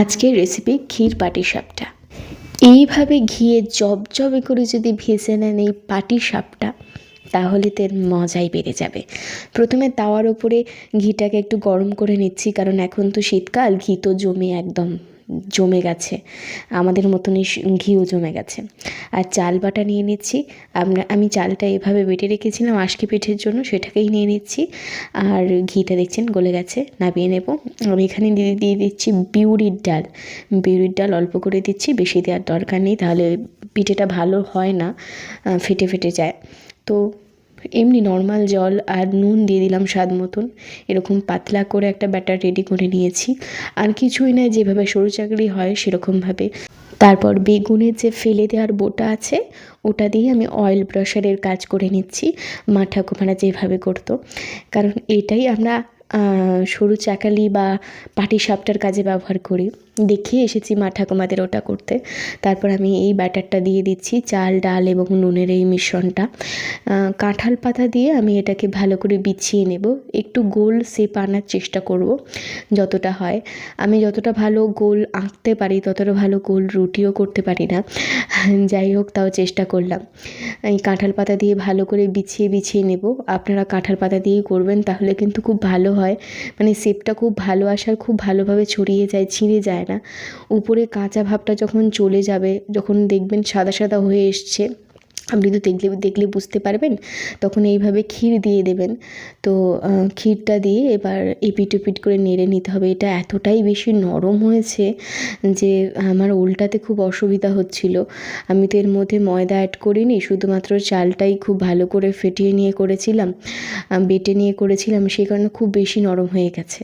আজকের রেসিপি ক্ষীর পাটিসাপটা এইভাবে ঘিয়ে জবজবে করে যদি ভেজে নেন এই পাটিসাপটা তাহলে তের মজাই বেড়ে যাবে। প্রথমে তাওয়ার ওপরে ঘিটাকে একটু গরম করে নিচ্ছি, কারণ এখন তো শীতকাল, ঘি তো জমে একদম জমে গেছে। আমাদের মতনই ঘিও জমে গেছে। আর চাল বাটা নিয়ে নিচ্ছি। আমরা, আমি চালটা এভাবে বেটে রেখেছিলাম আশকি পিঠের জন্য, সেটাকেই নিয়ে নিচ্ছি। আর ঘিটা দেখছেন, গলে গেছে নামিয়ে নেব। আমি এখানে দিয়ে দিয়ে দিচ্ছি বিউরির ডাল। বিউরির ডাল অল্প করে দিচ্ছি, বেশি দেওয়ার দরকার নেই, তাহলে পিঠেটা ভালো হয় না ফেটে ফেটে যায়। তো এমনি নর্মাল জল আর নুন দিয়ে দিলাম স্বাদ মতন। এরকম পাতলা করে একটা ব্যাটার রেডি করে নিয়েছি। আর কিছুই নয় যেভাবে সরু চাকরি হয় সেরকমভাবে তারপর বেগুনের যে ফেলে দেওয়ার বোটা আছে, ওটা দিয়ে আমি অয়েল ব্রাশারের কাজ করে নিচ্ছি মা ঠাকুমারা যেভাবে করতো। কারণ এটাই আমরা সরু চাকালি বা পাটি সাপটার কাজে ব্যবহার করি। দেখে এসেছি মা ঠাকুমাদের ওটা করতে। তারপর আমি এই ব্যাটারটা দিয়ে দিচ্ছি, চাল, ডাল এবং নুনের এই মিশ্রণটা। কাঁঠাল পাতা দিয়ে আমি এটাকে ভালো করে বিছিয়ে নেব। একটু গোল শেপ আনার চেষ্টা করব, যতটা হয়। আমি যতটা ভালো গোল আঁকতে পারি, ততটা ভালো গোল রুটিও করতে পারি না। যাই হোক, তাও চেষ্টা করলাম। এই কাঁঠাল পাতা দিয়ে ভালো করে বিছিয়ে বিছিয়ে নেব। আপনারা কাঁঠাল পাতা দিয়েই করবেন, তাহলে কিন্তু খুব ভালো হয়। মানে শেপটা খুব ভালো আসার, খুব ভালোভাবে ছড়িয়ে যায়, ছিঁড়ে যায় না। উপরে কাঁচা ভাবটা যখন চলে যাবে যখন দেখবেন সাদা সাদা হয়ে এসছে আপনি তো দেখলে দেখলে বুঝতে পারবেন, তখন এইভাবে ক্ষীর দিয়ে দেবেন। তো ক্ষীরটা দিয়ে এবার এপিট ওপিট করে নেড়ে নিতে হবে। এটা এতটাই বেশি নরম হয়েছে যে আমার উল্টাতে খুব অসুবিধা হচ্ছিল। আমি তো এর মধ্যে ময়দা অ্যাড করিনি, শুধুমাত্র চালটাই খুব ভালো করে ফেটিয়ে নিয়ে করেছিলাম বেটে নিয়ে করেছিলাম, সেই কারণে খুব বেশি নরম হয়ে গেছে।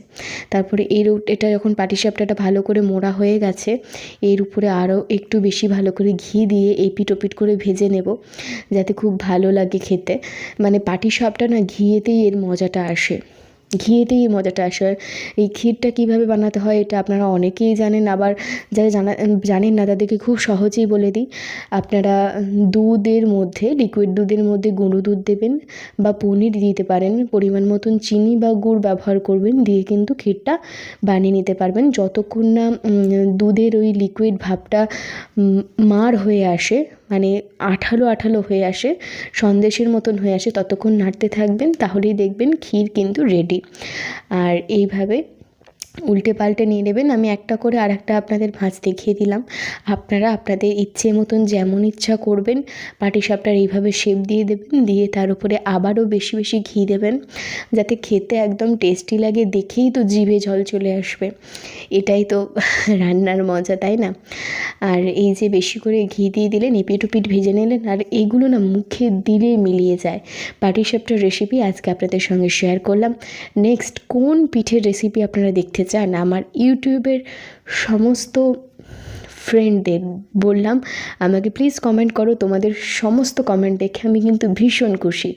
তারপরে এর এটা যখন পাটিসাপটাটা ভালো করে মোড়া হয়ে গেছে, এর উপরে আরও একটু বেশি ভালো করে ঘি দিয়ে এপিট ওপিট করে ভেজে নেব। যাতে খুব ভালো লাগে খেতে। মানে পাটি পাটিসাপটা না ঘিয়েতেই এর মজাটা আসে। ঘিয়েতেই এই মজাটা আসে। আর এই ক্ষীরটা কীভাবে বানাতে হয় এটা আপনারা অনেকেই জানেন। আবার যারা জানা জানেন না তাদেরকে খুব সহজেই বলে দিই। আপনারা দুধের মধ্যে লিকুইড দুধের মধ্যে গুঁড়ো দুধ দেবেন বা পনির দিতে পারেন। পরিমাণ মতন চিনি বা গুড় ব্যবহার করবেন দিয়ে কিন্তু ক্ষীরটা বানিয়ে নিতে পারবেন। যতক্ষণ না দুধের ওই লিকুইড ভাবটা মার হয়ে আসে মানে আঠালো আঠালো হয়ে আসে, সন্দেশের মতন হয়ে আসে, ততক্ষণ নাড়তে থাকবেন, তাহলেই দেখবেন ক্ষীর কিন্তু রেডি আর এইভাবে উল্টে পাল্টে নিয়ে নেবেন। আমি একটা করে আর একটা আপনাদের ভাঁজ দেখিয়ে দিলাম। আপনারা আপনাদের ইচ্ছে মতন যেমন ইচ্ছা করবেন পাটিসাপটার এইভাবে শেপ দিয়ে দেবেন, দিয়ে তার উপরে আবারও বেশি বেশি ঘি দেবেন, যাতে খেতে একদম টেস্টি লাগে, দেখেই তো জিভে জল চলে আসবে। এটাই তো রান্নার মজা, তাই না? আর এই যে বেশি করে ঘি দিয়ে দিলেন এপিট ওপিট ভেজে নিলেন, আর এগুলো না মুখে দিলে মিলিয়ে যায়। পাটিসাপটার রেসিপি আজকে আপনাদের সঙ্গে শেয়ার করলাম। নেক্সট কোন পিঠের রেসিপি আপনারা দেখতে চান আমার ইউটিউবের সমস্ত ফ্রেন্ডদের বললাম, আমাকে প্লিজ কমেন্ট করো, তোমাদের সমস্ত কমেন্ট দেখে আমি কিন্তু ভীষণ খুশি।